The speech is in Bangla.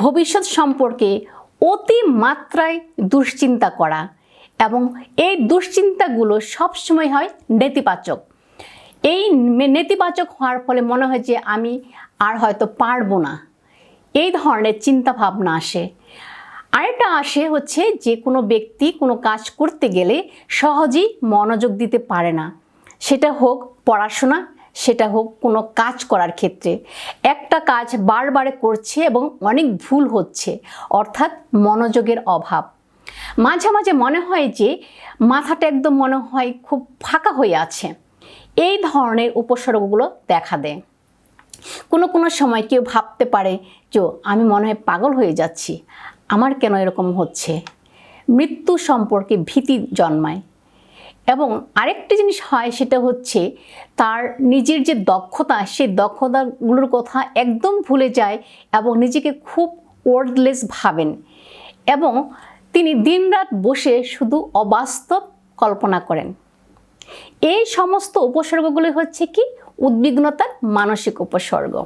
ভবিষ্যৎ সম্পর্কে অতি মাত্রায় দুশ্চিন্তা করা এবং এই দুশ্চিন্তাগুলো সবসময় হয় নেতিবাচক। এই নেতিবাচক হওয়ার ফলে মনে হয় যে আমি আর হয়তো পারব না। এই ধরনের চিন্তা ভাবনা আসে। আরেকটা আসে হচ্ছে যে কোনো ব্যক্তি কোনো কাজ করতে গেলে সহজেই মনোযোগ দিতে পারে না। সেটা হোক পড়াশোনা সেটা হোক কোনো কাজ করার ক্ষেত্রে। একটা কাজ বারবারে করছে এবং অনেক ভুল হচ্ছে, অর্থাৎ মনোযোগের অভাব। মাঝে মাঝে মনে হয় যে মাথাটা একদম মনে হয় খুব ফাঁকা হয়ে আছে। এই ধরনের উপসর্গগুলো দেখা দেয়। কোনো কোনো সময় কেউ ভাবতে পারে যে আমি মনে হয় পাগল হয়ে যাচ্ছি। আমার কেন এরকম হচ্ছে? মৃত্যু সম্পর্কে ভীতি জন্মায়। এবং আরেকটি জিনিস হয় সেটা হচ্ছে তার নিজের যে দক্ষতা, সেই দক্ষতাগুলোর কথা একদম ভুলে যায় এবং নিজেকে খুব ওয়ার্ডলেস ভাবেন এবং তিনি দিনরাত বসে শুধু অবাস্তব কল্পনা করেন। এই সমস্ত উপসর্গগুলি হচ্ছে কি? উদ্বিগ্নতার মানসিক উপসর্গ।